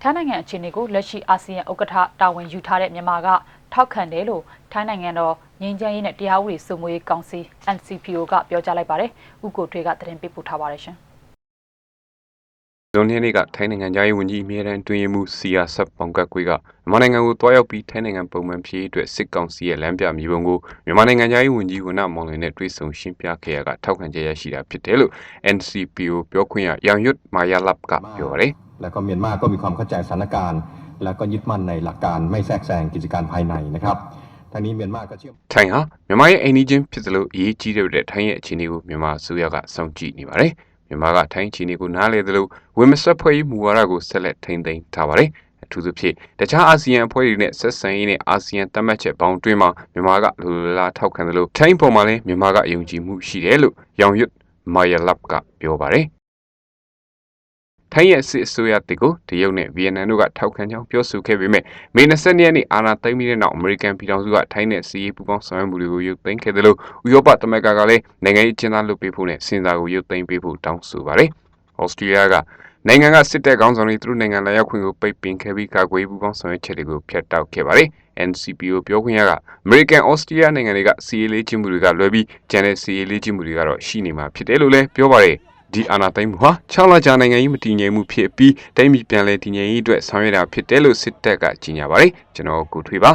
ထိုင်းနိုင်ငံအခြေအနေကိုလက်ရှိအာဆီယံဥက္ကဋ္ဌတာဝန်ယူထားတဲ့မြန်မာကထောက်ခံတယ်လို့ထိုင်းနိုင်ငံတော်ငြိမ်းချမ်းရေးနဲ့တရားဥပဒေစိုးမိုးရေးကောင်စီ NCPO ကပြောကြားလိုက်ပါတယ်။ဥက္ကိုထွေးကသတင်းပေးပို့ထားပါတယ်ရှင်။ဇွန်နေ့နေ့ကထိုင်းနိုင်ငံသားရေးဝန်ကြီးအမြဲတမ်းအတွင်းရေးမှူးစီယာဆပ်ပေါင်ကတ်ကွေးကမြန်မာနိုင်ငံကိုတွားရောက်ပြီးထိုင်းနိုင်ငံပုံမှန်ဖြစ်ရေးအတွက်စစ်ကောင်စီရဲ့လမ်းပြမြေပုံကိုမြန်မာနိုင်ငံသားရေးဝန်ကြီးဝနမောင်လွင်နဲ့တွေ့ဆုံရှင်းပြခဲ့ရကထောက်ခံချက်ရရှိတာဖြစ်တယ်လို့ NCPO ပြောခွင့်ရရန်ယွတ်မာယာလပ်ကပြောပါတယ် แล้วก็เมียนมาก็มีความเข้าใจสถานการณ์ แล้วก็ยึดมั่นในหลักการไม่แทรกแซงกิจการภายในนะครับทางนี้เมียนมาก็เชื่อม ထိုင်းဟာမြန်မာရဲ့အိမ်နီးချင်းဖြစ်သလိုအရေးကြီးတဲ့ထိုင်းရဲ့အခြေအနေကိုမြန်မာအစိုးရကစောင့်ကြည့်နေပါတယ်မြန်မာကထိုင်းအခြေအနေကိုနားလည်သလိုဝင်မဆက်ဖွဲ့ရေးမူဝါဒကိုဆက်လက်ထိန်းသိမ်းထားပါတယ်အထူးသဖြင့်တခြားအာဆီယံအဖွဲ့တွေနဲ့ဆက်ဆံရေးနဲ့အာဆီယံသတ်မှတ်ချက်ပေါင်းတွင်းမှာမြန်မာကလူလာလာထောက်ခံသလိုထိုင်းပေါ်မှာလည်းမြန်မာကယုံကြည်မှုရှိတယ်လို့ရောင်ရွတ်မာယာလပ်ကပြောပါတယ် ထိုင်းရဲ့စစ်အစိုးရတစ်ကိုတရုတ်နဲ့ဗီယက်နမ်တို့ကထောက်ခံကြောင်းပြောဆိုခဲ့ပေမဲ့မေ20ရက်နေ့အာဏာသိမ်းပြီးတဲ့နောက်အမေရိကန်ပြည်ထောင်စုကထိုင်းနဲ့စီးရေးပူးပေါင်းဆောင်ရွက်မှုတွေကိုရုပ်သိမ်းခဲ့တယ်လို့ဥရောပသမဂ္ဂကလည်းနိုင်ငံရေးကျင်းသားလုပ်ပေးဖို့နဲ့စင်စာကိုရုပ်သိမ်းပေးဖို့တောင်းဆိုပါတယ်။ဩစတြေးလျကနိုင်ငံကစစ်တပ်ခေါင်းဆောင်တွေသူတို့နိုင်ငံလာရောက်ခွင့်ကိုပိတ်ပင်ခဲ့ပြီးကာကွယ်ရေးပူးပေါင်းဆောင်ရွက်ချက်တွေကိုဖျက်တောက်ခဲ့ပါတယ်။ NCPO ပြောခွင့်ရကအမေရိကန်ဩစတြေးလျနိုင်ငံတွေကစီးရေးလေးချင်းမှုတွေကလွဲပြီးကျန်တဲ့စီးရေးလေးချင်းမှုတွေကတော့ရှိနေမှာဖြစ်တယ်လို့လည်းပြောပါတယ်။ ဒီအာဏာသိမ်းမှုဟာ6လကြာနိုင်ငံရေးမတည်ငြိမ်မှုဖြစ်ပြီးတိုင်းပြည်ပြန်လည်တည်ငြိမ်ရေးအတွက်ဆောင်ရွက်တာဖြစ်တယ်လို့စစ်တပ်ကကြေညာပါတယ်ကျွန်တော်ကိုထွေးပါ